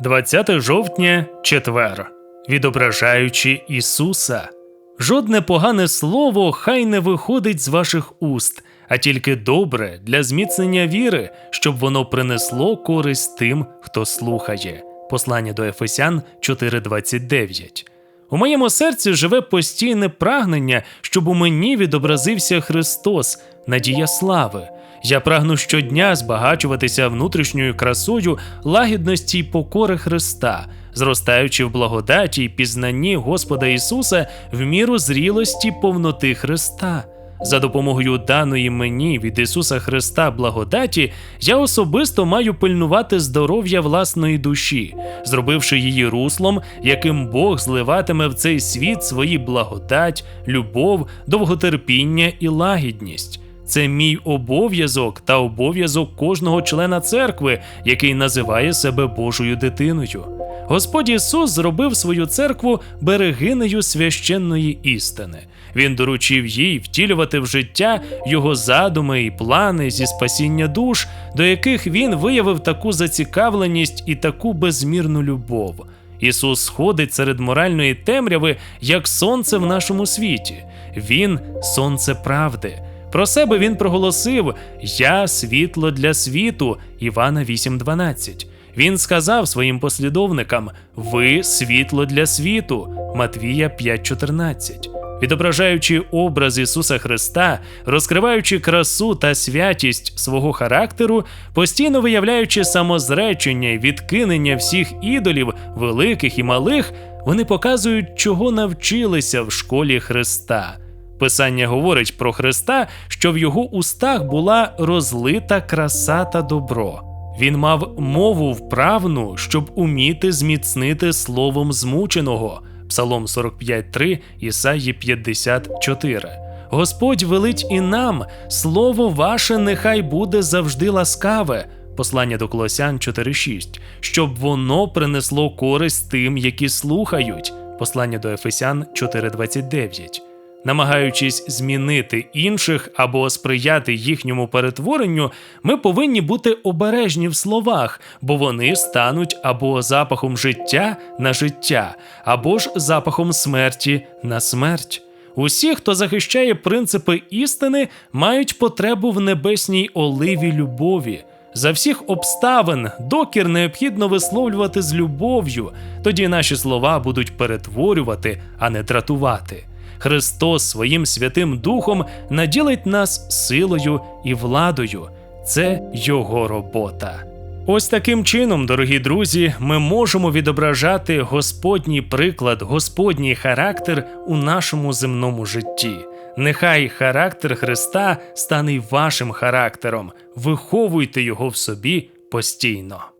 20 жовтня, четвер. Відображаючи Ісуса. Жодне погане слово хай не виходить з ваших уст, а тільки добре для зміцнення віри, щоб воно принесло користь тим, хто слухає. Послання до Ефесян 4:29. У моєму серці живе постійне прагнення, щоб у мені відобразився Христос, надія слави. Я прагну щодня збагачуватися внутрішньою красою лагідності й покори Христа, зростаючи в благодаті й пізнанні Господа Ісуса в міру зрілості повноти Христа. За допомогою даної мені від Ісуса Христа благодаті, я особисто маю пильнувати здоров'я власної душі, зробивши її руслом, яким Бог зливатиме в цей світ свої благодать, любов, довготерпіння і лагідність. Це мій обов'язок та обов'язок кожного члена церкви, який називає себе Божою дитиною. Господь Ісус зробив свою церкву берегинею священної істини. Він доручив їй втілювати в життя його задуми і плани зі спасіння душ, до яких він виявив таку зацікавленість і таку безмірну любов. Ісус сходить серед моральної темряви, як сонце в нашому світі. Він сонце правди. Про себе він проголосив: Я світло для світу Івана 8:12. Він сказав своїм послідовникам: Ви світло для світу Матвія 5:14. Відображаючи образ Ісуса Христа, розкриваючи красу та святість свого характеру, постійно виявляючи самозречення й відкинення всіх ідолів, великих і малих, вони показують, чого навчилися в школі Христа. Писання говорить про Христа, що в його устах була розлита краса та добро. Він мав мову вправну, щоб уміти зміцнити словом змученого. Псалом 45.3, Ісаї 54. Господь велить і нам, слово ваше нехай буде завжди ласкаве. Послання до Колосян 4.6, щоб воно принесло користь тим, які слухають. Послання до Ефесян 4.29 намагаючись змінити інших або сприяти їхньому перетворенню, ми повинні бути обережні в словах, бо вони стануть або запахом життя на життя, або ж запахом смерті на смерть. Усі, хто захищає принципи істини, мають потребу в небесній оливі любові. За всіх обставин докір необхідно висловлювати з любов'ю, тоді наші слова будуть перетворювати, а не дратувати. Христос своїм Святим Духом наділить нас силою і владою. Це Його робота. Ось таким чином, дорогі друзі, ми можемо відображати Господній приклад, Господній характер у нашому земному житті. Нехай характер Христа стане вашим характером. Виховуйте його в собі постійно.